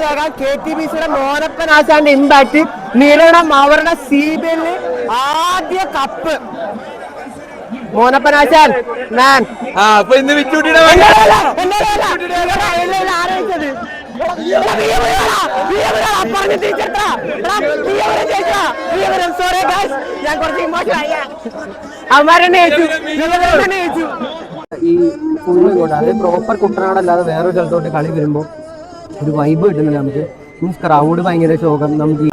മനസ്സിലാക്കാം K T B സിയുടെ മോനപ്പൻ ആശാന്റെ ഇമ്പാക്ട് നിരണം അവരുടെ സി ബി എല്ലിൽ ആദ്യ കപ്പ് മോനപ്പൻ ആശാൻ മാൻ അപ്പൊ ഇന്ന് വിച്ചുട്ടിയുടെ ആലോചിച്ചത് ഞാൻ കുറച്ച് ഇമോഷനായി അവന്മാരെന്നെ ജയിച്ചു ഇവരെന്നെ ജയിച്ചു ഈ കൂടാതെ പ്രോപ്പർ കുട്ടനാടല്ലാതെ വേറൊരു സ്ഥലത്തോട്ട് കളി വരുമ്പോൾ ഒരു വൈബ് കിട്ടുന്നില്ല നമുക്ക്. മീൻസ് ക്രൗഡ് ഭയങ്കര ശോകം. നമുക്ക്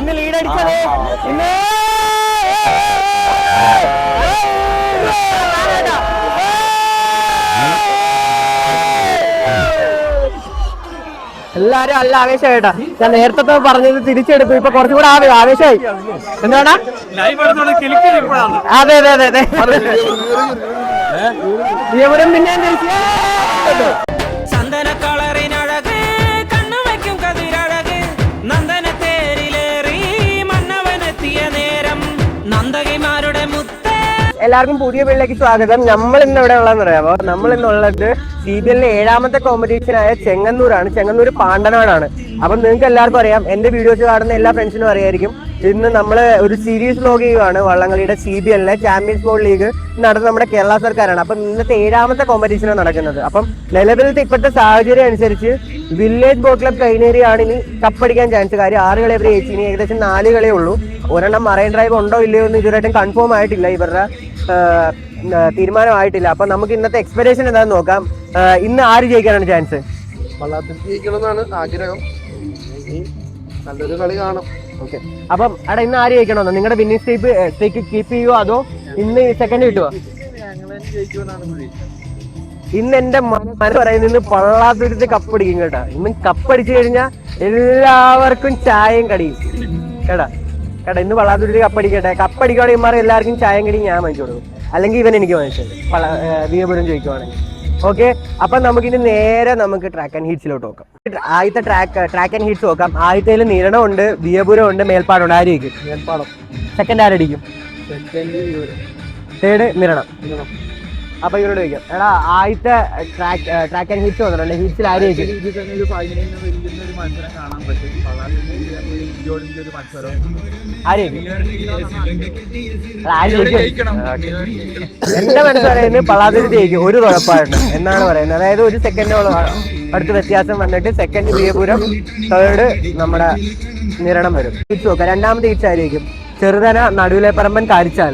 എല്ലാരും നല്ല ആവേശമായിട്ടാ. ഞാൻ നേരത്തെ പറഞ്ഞത് തിരിച്ചെടുത്തു. ഇപ്പൊ കുറച്ചും കൂടെ ആവേ ആവേശമായി. എന്താണ് അതെ അതെ അതെ അതെ. പിന്നെ എല്ലാവർക്കും പുതിയ വീട്ടിലേക്ക് സ്വാഗതം. നമ്മൾ ഇന്ന് ഇവിടെ ഉള്ളതെന്ന് പറയാമോ നമ്മൾ ഇന്നുള്ളത് സി ബി എല്ലിലെ ഏഴാമത്തെ കോമ്പറ്റീഷൻ ആയ ചെങ്ങന്നൂരാണ്. ചെങ്ങന്നൂർ പാണ്ടനാടാണ്. അപ്പം നിങ്ങൾക്ക് എല്ലാവർക്കും അറിയാം. എന്റെ വീഡിയോസ് കാണുന്ന എല്ലാ ഫ്രണ്ട്സിനും അറിയായിരിക്കും. ഇന്ന് നമ്മൾ ഒരു സീരീസ് വ്ലോഗ് ചെയ്യുവാണ്. വള്ളംകളിയുടെ സി ബി എല്ലിലെ ചാമ്പ്യൻസ് ബോൾ ലീഗ് നടന്നത് നമ്മുടെ കേരള സർക്കാരാണ്. അപ്പം ഇന്നത്തെ ഏഴാമത്തെ കോമ്പറ്റീഷനാണ് നടക്കുന്നത്. അപ്പം നിലവിലത്തെ ഇപ്പോഴത്തെ സാഹചര്യം അനുസരിച്ച് വില്ലേജ് ബോട്ട് ക്ലബ് കൈനേരിയാണ് ഇനി കപ്പടിക്കാൻ ചാൻസ് കാര്യം ആറ് കളി അവർ ജയിച്ചു. ഇനി ഏകദേശം നാല് കളിയേ ഉള്ളൂ. ഒരെണ്ണം മറൈൻ ഡ്രൈവ് ഉണ്ടോ ഇല്ലയോ എന്ന് ഇതുവരെയായിട്ടും കൺഫേം ആയിട്ടില്ല. ഇവരുടെ തീരുമാനമായിട്ടില്ല. അപ്പൊ നമുക്ക് ഇന്നത്തെ എക്സ്പെക്ടേഷൻ എന്താണെന്ന് നോക്കാം. ഇന്ന് ആര് ജയിക്കാനാണ് ചാൻസ് വള്ളത്തിൽ ജയിക്കണമെന്നാണ് ആഗ്രഹം. നല്ലൊരു കളി കാണും. ഓക്കെ അപ്പം എടാ ഇന്ന് ആര് ജയിക്കണമെന്ന്? നിങ്ങളുടെ വിന്നിംഗ് സ്റ്റേപ്പ് സ്റ്റേക്ക് കീപ്പ് ചെയ്യുവോ അതോ ഇന്ന് സെക്കൻഡ് കിട്ടുമോ ഇന്ന് എന്റെ മനസ്സ് പറയുന്നത് ഇന്ന് പള്ളാത്തുരുത്ത് കപ്പടിക്കും കേട്ടാ. ഇന്ന് കപ്പടിച്ചു കഴിഞ്ഞാൽ എല്ലാവർക്കും ചായയും കടിയും. കേട്ടാ? കേട്ടാ ഇന്ന് പള്ളാത്തുരുത്ത് കപ്പടിക്കട്ടെ കപ്പടിക്കുകയാണെങ്കിൽ ഇമാർ എല്ലാവർക്കും ചായയും കടിയും ഞാൻ വാങ്ങിച്ചു കൊടുക്കും. അല്ലെങ്കിൽ ഇവൻ എനിക്ക് മനസ്സിലായി പള വീയപുരം ചോദിക്കുവാണെങ്കിൽ. ഓക്കെ അപ്പൊ നമുക്കിനി നേരെ നമുക്ക് ട്രാക്ക് ആൻഡ് ഹീറ്റ്സിലോട്ട് നോക്കാം. ആദ്യത്തെ ട്രാക്ക് ട്രാക്ക് ആൻഡ് ഹീറ്റ്സ് നോക്കാം. ആദ്യത്തേൽ നിരണം ഉണ്ട് വിയപുരം ഉണ്ട് മേൽപ്പാടുണ്ട്. ഉണ്ട് ജയിക്കും? മേൽപ്പാടം. സെക്കൻഡ് ആരടിക്കും തേർഡ് നിരണം. അപ്പൊ ഇവരോട് ചോദിക്കാം. എടാ ആദ്യത്തെ ട്രാക്ക് ട്രാക്ക് ആൻഡ് ഹീറ്റ്സ് വന്നിട്ടുണ്ട്. ഹീറ്റ്സിൽ ആര് തന്നെ ഒരു മത്സരം. ആര്? എന്റെ മനസ്സ് പറയുന്നത് പള്ളാതിരുത്തി ജയിക്കും. ഒരു കുഴപ്പമായിട്ട് എന്നാണ് പറയുന്നത്. അതായത് ഒരു സെക്കൻഡോളം അടുത്ത് വ്യത്യാസം വന്നിട്ട് സെക്കൻഡ് വിയപുരം തേർഡ് നമ്മുടെ നിരണം വരും. ഹിറ്റ്സ് നോക്കാം. രണ്ടാമത് ആയിരിക്കും ചെറുതന നടുവിലെ പറമ്പൻ കാരിച്ചാൽ.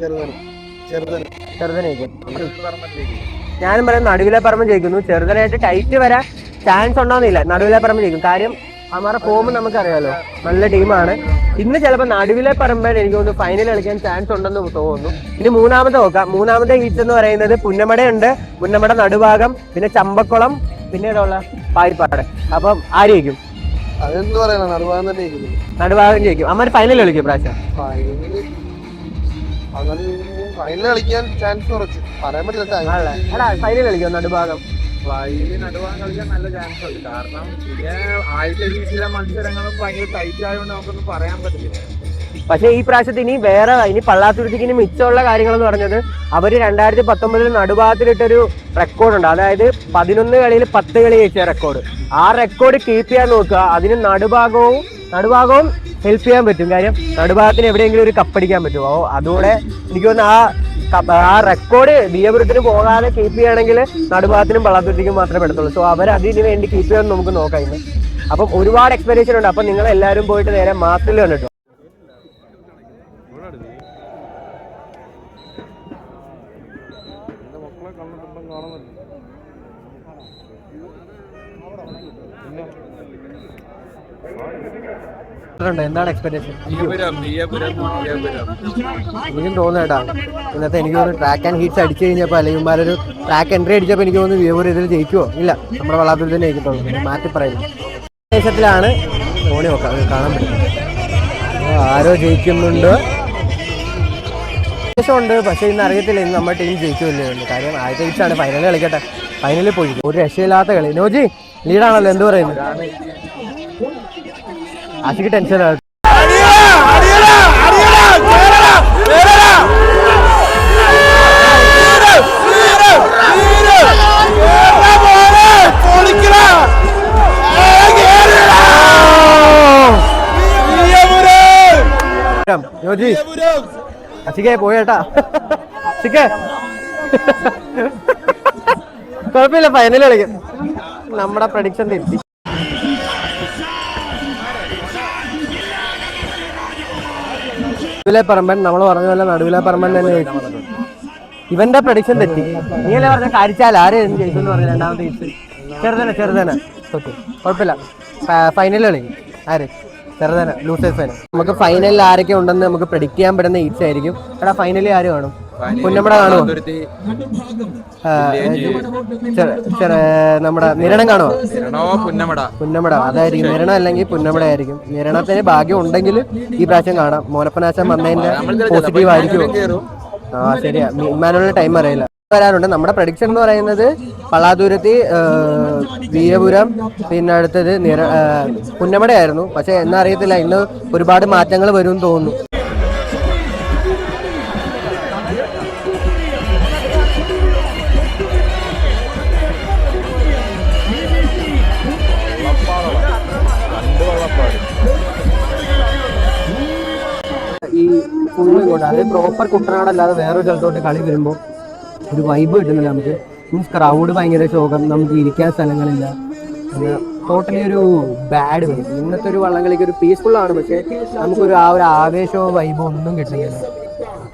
ചെറുതന. ചെറുതന. ചെറുതനേക്കും ഞാനും പറയാം നടുവിലെ പറമ്പ് ജയിക്കുന്നു. ചെറുതനായിട്ട് ടൈറ്റ് വരാൻ ചാൻസ് ഉണ്ടോന്നില്ല. നടുവിലെ പറമ്പ് ജയിക്കും. കാര്യം അമാരുടെ ഫോം നമുക്കറിയാലോ. നല്ല ടീമാണ് ഇന്ന് ചിലപ്പോൾ നടുവിലെ പറമ്പൻ എനിക്ക് തോന്നുന്നു ഫൈനൽ കളിക്കാൻ ചാൻസ് ഉണ്ടെന്ന് തോന്നുന്നു. ഇനി മൂന്നാമത്തെ നോക്കാം. മൂന്നാമത്തെ ഹീറ്റ് എന്ന് പറയുന്നത് പുന്നമടയുണ്ട്. പുന്നമട നടുഭാഗം പിന്നെ ചമ്പക്കുളം പിന്നെ ഏതാ പാരിപ്പാട്. അപ്പം ആരെയും നടുഭാഗം ജയിക്കും. അമ്മ ഫൈനൽ കളിക്കും പ്രാവശ്യം? ഫൈനൽ കളിക്കാൻ ചാൻസ് കുറച്ച്. പറയാൻ പറ്റില്ല ഫൈനൽ കളിക്കും നടുഭാഗം? വൈകിട്ട് നടുവാൻ കളിക്കാൻ നല്ല ചാൻസ് ഉണ്ട്. കാരണം പിന്നെ ആദ്യത്തെ രീതിയിലെ മത്സരങ്ങളും ഭയങ്കര ടൈറ്റ് ആയതുകൊണ്ട് നമുക്കൊന്നും പറയാൻ പറ്റില്ല പക്ഷേ ഈ പ്രാവശ്യത്ത് ഇനി വേറെ ഇനി പള്ളാത്തുരുത്തിക്ക് ഇനി മിച്ചമുള്ള കാര്യങ്ങൾ എന്ന് പറഞ്ഞത് അവർ രണ്ടായിരത്തി പത്തൊമ്പതിൽ നടുഭാഗത്തിലിട്ടൊരു റെക്കോർഡുണ്ട് അതായത് പതിനൊന്ന് കളിയിൽ പത്ത് കളി ജയിച്ച റെക്കോർഡ് ആ റെക്കോർഡ് കീപ്പ് ചെയ്യാൻ നോക്കുക. അതിന് നടുഭാഗവും നടുഭാഗവും ഹെൽപ്പ് ചെയ്യാൻ പറ്റും. കാര്യം നടുഭാഗത്തിന് എവിടെയെങ്കിലും ഒരു കപ്പടിക്കാൻ പറ്റുമോ അതുകൂടെ എനിക്ക് തോന്നുന്നു ആ ആ റെക്കോർഡ് ബിയപുരത്തിന് പോകാതെ കീപ്പ് ചെയ്യുകയാണെങ്കിൽ നടുഭാഗത്തിനും പള്ളാത്തുരുത്തിക്കും മാത്രമേ പെടത്തുള്ളൂ. സോ അവർ അതിന് വേണ്ടി കീപ്പ് ചെയ്യാൻ നമുക്ക് നോക്കാം ഇന്ന്. അപ്പം ഒരുപാട് എക്സ്പെരിയൻസ് ഉണ്ട്. അപ്പം നിങ്ങൾ എല്ലാവരും പോയിട്ട് നേരെ മാസത്തിൽ കണ്ടിട്ടോ എന്താണ് എക്സ്പെക്ടേഷൻ എനിക്കും തോന്നുന്നു ഇന്നത്തെ എനിക്ക് തോന്നുന്നു ട്രാക്ക് ആൻഡ് ഹീറ്റ്സ് അടിച്ചു കഴിഞ്ഞപ്പോൾ അല്ലെങ്കിൽ ഒരു ട്രാക്ക് എൻട്രി അടിച്ചപ്പോൾ എനിക്ക് തോന്നുന്നു വ്യൂവർ ഇതിൽ ജയിക്കുമോ ഇല്ല നമ്മുടെ വളാത്തിൽ തന്നെ ജയിക്കത്തുള്ളൂ മാറ്റി പറയുന്നു ദേശത്തിലാണ് ഓണി നോക്കാം കാണാൻ പറ്റും. ആരോ ജയിക്കുന്നുണ്ട്. ഉണ്ട് പക്ഷേ ഇന്ന് അറിയത്തില്ല ഇന്ന് നമ്മുടെ ടീം ജയിക്കുമല്ലേ കാര്യം ആദ്യത്തെ ഹീറ്റ്സാണ് ഫൈനലിൽ കളിക്കട്ടെ. ഫൈനലിൽ പോയി. ഒരു രക്ഷയില്ലാത്ത കളി. നോജി ലീഡാണല്ലോ എന്ത് പറയുന്നു? അസിക്ക് ടെൻഷനാണ് പോയേട്ടാ കുഴപ്പമില്ല ഫൈനൽ കളിക്കും. നമ്മുടെ പ്രഡിക്ഷൻ തിരുത്തി. നടുവിലെ പറമ്പൻ നമ്മൾ പറഞ്ഞ പോലെ നടുവിലെ പറമ്പൻ തന്നെ. ഇവന്റെ പ്രഡിക്ഷൻ തെറ്റി. നീ അല്ലേ പറഞ്ഞ കാരിച്ചാൽ ആരെയും ജയിച്ചു എന്ന് പറഞ്ഞു രണ്ടാമത്തെ ജയിച്ചു. ചെറുതന ചെറുതന. ഓക്കെ കുഴപ്പമില്ല. ഫൈനൽ കളിക്കും ആര്? ചെറുതന ലൂസേഴ്സ് ഫൈനൽ നമുക്ക് ഫൈനലിൽ ആരൊക്കെ ഉണ്ടെന്ന് നമുക്ക് പ്രഡിക്റ്റ് ചെയ്യാൻ പറ്റുന്ന ഈറ്റ്സ് ആയിരിക്കും എടാ ഫൈനലിൽ ആര് കാണും? പുന്നമ്മട കാണുമോ? നമ്മുടെ നിരണം കാണുമോ? പുന്നമട പുന്നമട അതായിരിക്കും. നിരണം അല്ലെങ്കിൽ പുന്നമട ആയിരിക്കും നിരണത്തിന് ഭാഗ്യം ഉണ്ടെങ്കിൽ ഈ പ്രാവശ്യം കാണാം. മോനപ്പനാശം വന്നതിന്റെ പോസിറ്റീവ് ആയിരിക്കും ആ ശരിയാ. ഇമ്മാനുള്ള ടൈം അറിയില്ല. വരാനുണ്ട് നമ്മുടെ പ്രഡിക്ഷൻ എന്ന് പറയുന്നത് പള്ളാതുരത്തി വീരപുരം പിന്നെ അടുത്തത് നിര പുന്നമടയായിരുന്നു പക്ഷെ എന്നറിയത്തില്ല. ഇന്ന് ഒരുപാട് മാറ്റങ്ങൾ വരും തോന്നുന്നു. ഫുള്ള് ഇങ്ങോട്ട് അതായത് പ്രോപ്പർ കുട്ടനാടല്ലാതെ വേറൊരു സ്ഥലത്തോട്ട് കളി വരുമ്പോൾ ഒരു വൈബ് കിട്ടുന്നില്ല നമുക്ക്. മീൻസ് ക്രൗഡ് ഭയങ്കര ശോകം നമുക്ക് ഇരിക്കാൻ സ്ഥലങ്ങളില്ല. ടോട്ടലി ഒരു ബാഡ് വൈബ് ഇന്നത്തെ ഒരു വള്ളംകളിക്ക് ഒരു പീസ്ഫുൾ ആണ് പക്ഷേ നമുക്കൊരു ആ ഒരു ആവേശമോ വൈബോ ഒന്നും കിട്ടുന്നില്ല.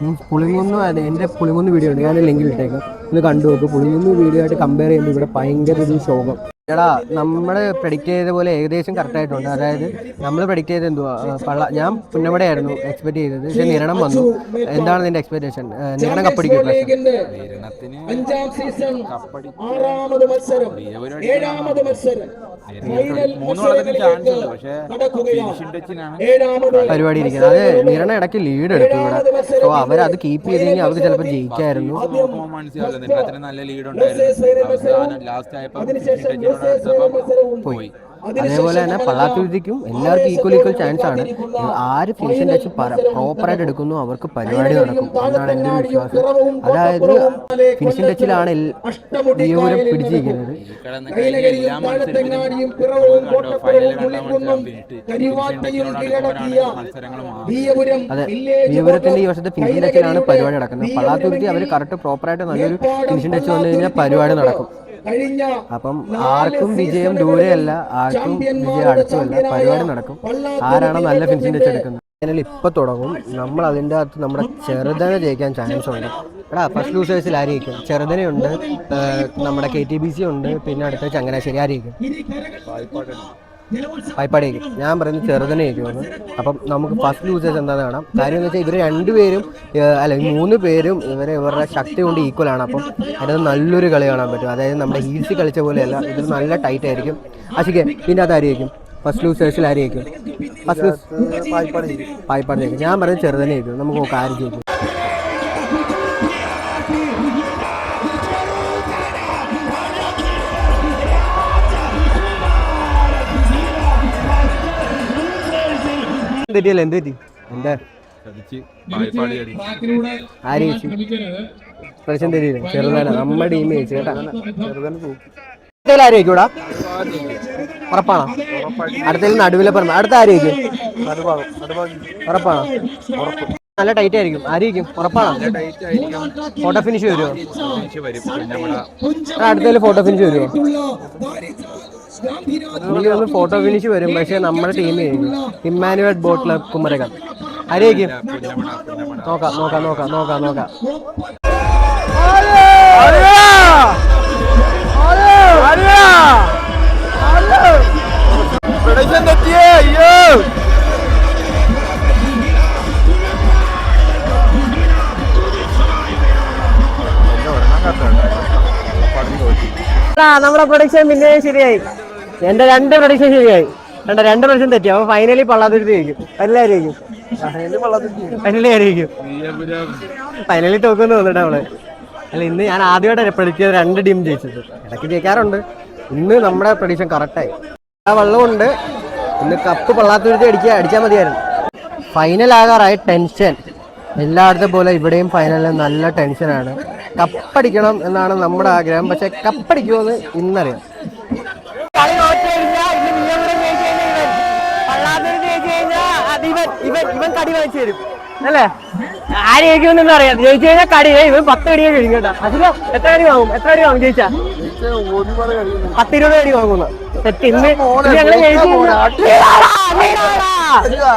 മീൻസ് പുളിങ്ങൊന്നും അതെ എന്റെ പുളിങ്ങൊന്ന് വീഡിയോ ഉണ്ട്. ഞാൻ ലിങ്ക് ഇട്ടേക്കാം. ഒന്ന് കണ്ടു നോക്ക്. പുളിങ്ങൊന്ന് വീഡിയോ ആയിട്ട് കമ്പയർ ചെയ്യുമ്പോൾ ഇവിടെ ഭയങ്കര ഒരു ശോകം. എടാ നമ്മൾ പ്രെഡിക്റ്റ് ചെയ്ത പോലെ ഏകദേശം കറക്റ്റ് ആയിട്ടുണ്ട്. അതായത് നമ്മൾ പ്രെഡിക്റ്റ് ചെയ്ത് എന്തുവാ? പള്ള ഞാൻ പുന്നമടയായിരുന്നു എക്സ്പെക്ട് ചെയ്തത്. പക്ഷേ നിരണം വന്നു. എന്താണ് നിന്റെ എക്സ്പെക്ടേഷൻ നിരണം കപ്പടിക്കും പരിപാടി ഇരിക്കുന്നത്. അത് നിരണ ഇടയ്ക്ക് ലീഡ് എടുത്തു ഇവിടെ. സോ അവരത് കീപ്പ് ചെയ്ത് കഴിഞ്ഞാൽ അവർക്ക് ചിലപ്പോൾ ജയിക്കായിരുന്നു. നല്ല ലീഡ് ഉണ്ടായിരുന്നു. ലാസ്റ്റ് ആയപ്പോൾ പോയി. അതേപോലെ തന്നെ പള്ളാത്തുരുതിക്കും എല്ലാവർക്കും ഈക്വൽ ഈക്വൽ ചാൻസ് ആണ്. ആര് ഫിനിഷൻ ടച്ച് പ്രോപ്പറായിട്ട് എടുക്കുന്നു അവർക്ക് പരിപാടി നടക്കും. എന്നാണ് ഒരു വിശ്വാസം. അതായത് ഫിനിഷൻ ടച്ചിലാണ് ദൈവപുരം പിടിച്ചിരിക്കുന്നത്. അതെ ദൈവപുരത്തിന്റെ ഈ വർഷത്തെ ഫിനിഷൻ ടച്ചിലാണ് പരിപാടി നടക്കുന്നത്. പള്ളാത്തുരുത്തി അവർ കറക്റ്റ് പ്രോപ്പറായിട്ട് നല്ലൊരു ഫിനിഷൻ ടച്ച് വന്നു കഴിഞ്ഞാൽ പരിപാടി നടക്കും. അപ്പം ആർക്കും വിജയം ദൂരെയല്ല ആർക്കും വിജയം അടുത്തുമല്ല. പരിപാടി നടക്കും. ആരാണ് നല്ല ഫിനിഷിംഗ് ടച്ച് എടുക്കുന്നത് ഫൈനൽ ഇപ്പൊ തുടങ്ങും. നമ്മൾ അതിന്റെ അകത്ത് നമ്മുടെ ചെറുതനെ ജയിക്കാൻ ചാൻസ് ഉണ്ട്. എടാ ഫസ്റ്റ് ലൂസേഴ്സിൽ ആയിരിക്കും ചെറുതനയുണ്ട് നമ്മുടെ കെ ടി ബി സി ഉണ്ട് പിന്നെ അടുത്ത ചങ്ങനാശ്ശേരി ആയിരിക്കും പായ്പാടിയേക്കും ഞാൻ പറയുന്നത് ചെറുതനെയൊക്കെയാണ് അപ്പം നമുക്ക് ഫസ്റ്റ് യൂസേജ് എന്താണെന്ന് കാണാം. കാര്യം എന്ന് വെച്ചാൽ ഇവർ രണ്ടുപേരും അല്ല മൂന്ന് പേരും ഇവരെ ഇവരുടെ ശക്തി കൊണ്ട് ഈക്വൽ ആണ്. അപ്പം അതിനകത്ത് നല്ലൊരു കളി കാണാൻ പറ്റും. അതായത് നമ്മുടെ ഹീൽസ് കളിച്ച പോലെയല്ല ഇത് നല്ല ടൈറ്റ് ആയിരിക്കും. അശിക്കെ പിന്നെ അത് ആയിരിക്കും ഫസ്റ്റ് ലൂസേഴ്സിൽ ആയിരിക്കും ഫസ്റ്റ് ലൂസ് പായ്പാട് ഞാൻ പറയുന്നത് ചെറുതനെയായിരിക്കും നമുക്ക് നോക്കാം ആരും ജയിക്കും. തെറ്റിയല്ലേ എന്ത്? തെറ്റി എന്താ ആര് ചേച്ചി പ്രശ്നം തെറ്റിയില്ല ചെറുതാണ്. നമ്മുടെ ടീം ചേച്ചി കേട്ടാ. അടുത്തതിൽ ആര് ഉറപ്പാണോ? അടുത്തതിൽ നടുവിലെ പറഞ്ഞു അടുത്ത ആര് ഉറപ്പാണോ? നല്ല ടൈറ്റ് ആയിരിക്കും. ആര് ഉറപ്പാണോ? ടൈറ്റ് ആയിരിക്കും. ഫോട്ടോ ഫിനിഷ് വരുമോ ഫിനിഷ് വരും. പുന്നമട അടുത്തതിൽ ഫോട്ടോ ഫിനിഷ് വരുമോ എനിക്ക് ഫോട്ടോ ഫിനിഷ് വരും പക്ഷെ നമ്മുടെ ടീം ഇമ്മാനുവൽ ബോട്ടിലെ കുമരകം ആര് ജയിക്കും പുന്നമട പുന്നമട നോക്കാം നോക്കാം നോക്കാം നോക്കാം നോക്കാം നമ്മുടെ പ്രൊഡക്ഷൻ പിന്നെ ശരിയായി എന്റെ രണ്ട് പ്രൊഡക്ഷൻ ശരിയായി. രണ്ട് രണ്ട് പ്രൊഡക്ഷൻ തെറ്റി. അപ്പൊ ഫൈനലി പള്ളാത്തുരുത്തി ജയിക്കും. എല്ലാവരും ജയിക്കും? ഫൈനലി ആയിരിക്കും ഫൈനലി തോക്കുന്നു തോന്നിട്ട് നമ്മൾ അല്ല ഇന്ന് ഞാൻ ആദ്യമായിട്ട് പ്രൊഡിക്ട് ചെയ്ത രണ്ട് ടീം ജയിച്ചത്. ഇടയ്ക്ക് ജയിക്കാറുണ്ട്. ഇന്ന് നമ്മുടെ പ്രൊഡിക്ഷൻ കറക്റ്റായി ആ വെള്ളമുണ്ട് ഇന്ന് കപ്പ് പള്ളാത്തുരുത്തി അടിക്കുക അടിച്ചാൽ മതിയായിരുന്നു. ഫൈനൽ ആകാറായി ടെൻഷൻ എല്ലായിടത്തെ പോലെ ഇവിടെയും ഫൈനലിൽ നല്ല ടെൻഷനാണ് കപ്പടിക്കണം എന്നാണ് നമ്മുടെ ആഗ്രഹം. പക്ഷെ കപ്പടിക്കുമെന്ന് ഇന്നറിയാം. ഇവൻ കടി വാങ്ങിച്ചു തരും. അല്ലേ? ആര് ജയിക്കുമെന്നൊന്നും അറിയാം. ജയിച്ചു കഴിഞ്ഞാൽ കടി. ഇവൻ പത്ത് കടിയെ കഴിയും കേട്ടോ. എത്ര കടി വാങ്ങും? എത്ര കടി വാങ്ങും ജയിച്ചാ പത്ത് ഇരുപത് കടി വാങ്ങുന്നു. സെറ്റ്. ഇന്ന് ഞങ്ങൾ ജയിച്ചു.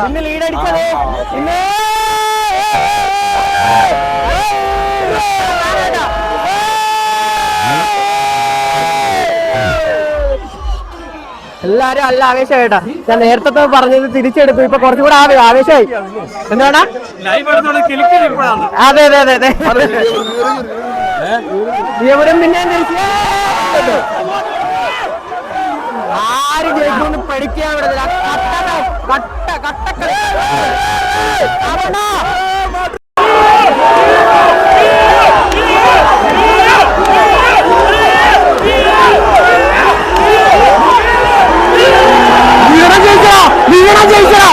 ഇന്ന് ലീഡ് അടിച്ചത്. ഇന്ന് എല്ലാരും നല്ല ആവേശമായിട്ടാ ഞാൻ നേരത്തെ പറഞ്ഞത് തിരിച്ചെടുത്തു ഇപ്പൊ കുറച്ചും കൂടെ ആവേ- ആവേശമായി എന്താണ് അതെ അതെ അതെ അതെ എവരും പിന്നെ. ആര് ജയിക്കുന്നു പഠിക്കാൻ വിടത്തില്ല കട്ട കട്ട കട്ട അവനാ. നീരണം ജയിച്ചടാ നീരണം ജയിച്ചടാ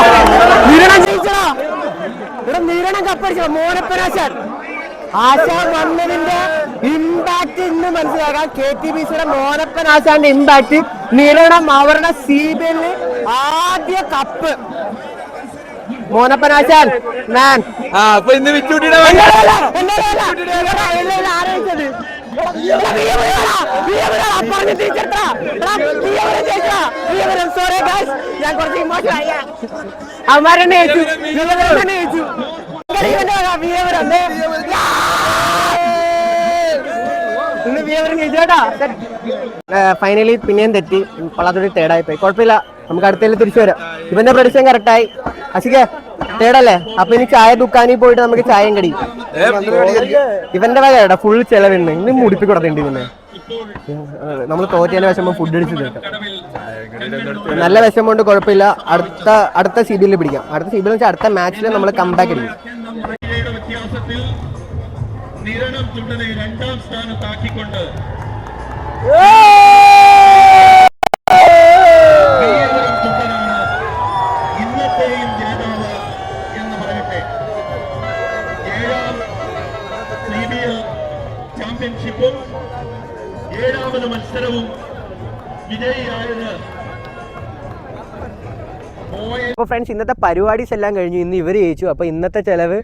നീരണം ജയിച്ചടാ ഇവിടെ നീരണം കപ്പടിച്ചോ മോനപ്പനാശാൻ ആശാൻ വന്നതിന്റെ ഇമ്പാക്ട് ഇന്ന് മനസ്സിലാക്കാം കെ ടി ബി സിയുടെ മോനപ്പൻ ആശാന്റെ ഇമ്പാക്ട് നിരണം അവരുടെ സി ബി എല്ലിൽ ആദ്യ കപ്പ് മോനപ്പനാശാൻ മാൻ ആ അപ്പൊ ഇന്ന് വിച്ചുട്ടിയുടെ ആലോചിച്ചത് ഞാൻ കുറച്ച് ഇമോഷൻ ജയിച്ചു ജയിച്ചു ഫൈനലി പിന്നെയും തെറ്റി. പള്ളാത്തൊടി തേടായി പോയി. കുഴപ്പമില്ല. നമുക്ക് അടുത്തതിൽ തിരിച്ചു വരാം. ഇവന്റെ പ്രൊഡിക്ഷൻ കറക്റ്റായി അശിക്കേ തേടല്ലേ അപ്പൊ ഇനി ചായ ദുക്കാനിൽ പോയിട്ട് നമുക്ക് ചായയും കടി ഇവന്റെ വില ഫുൾ ചെലവുണ്ട് ഇനി മുടിപ്പി കൊടുത്തേണ്ടി പിന്നെ നമ്മൾ തോറ്റേനെ വിഷമം ഫുഡ് അടിച്ച് തീർക്കാം. നല്ല വിഷമം കൊണ്ട് കുഴപ്പമില്ല. അടുത്ത അടുത്ത സിബിലിൽ പിടിക്കാം. അടുത്ത സിബിൽ വെച്ചാൽ അടുത്ത മാച്ചിൽ നമ്മൾ കംബാക്ക് അടിക്കും. ചുണ്ടനെ രണ്ടാം സ്ഥാനത്താക്കിക്കൊണ്ട് ഫ്രണ്ട്സ് ഇന്നത്തെ പരിപാടീസ് എല്ലാം കഴിഞ്ഞു. ഇന്ന് ഇവർ ജയിച്ചു. അപ്പൊ ഇന്നത്തെ ചെലവ്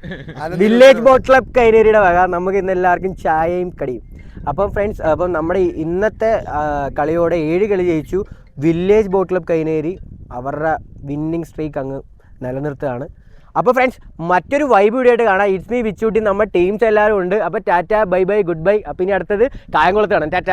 വില്ലേജ് ബോട്ട് ക്ലബ് കൈനേരിയുടെ വക. നമുക്ക് ഇന്ന് എല്ലാവർക്കും ചായയും കടിയും. അപ്പം ഫ്രണ്ട്സ് അപ്പം നമ്മുടെ ഇന്നത്തെ കളിയോടെ ഏഴ് കളി ജയിച്ചു. വില്ലേജ് ബോട്ട് ക്ലബ് കൈനേരി അവരുടെ വിന്നിങ് സ്ട്രീക്ക് അങ്ങ് നിലനിർത്തുകയാണ്. അപ്പോൾ ഫ്രണ്ട്സ് മറ്റൊരു വൈബ് വീഡിയോ ആയിട്ട് കാണാം ഇറ്റ്സ് മീ വിച്ചൂട്ടി നമ്മുടെ ടീംസ് എല്ലാവരും ഉണ്ട്. അപ്പോൾ tata bye bye good bye. അപ്പം ഇനി അടുത്തത് കായംകുളത്താണ്. കാണാം ടാറ്റ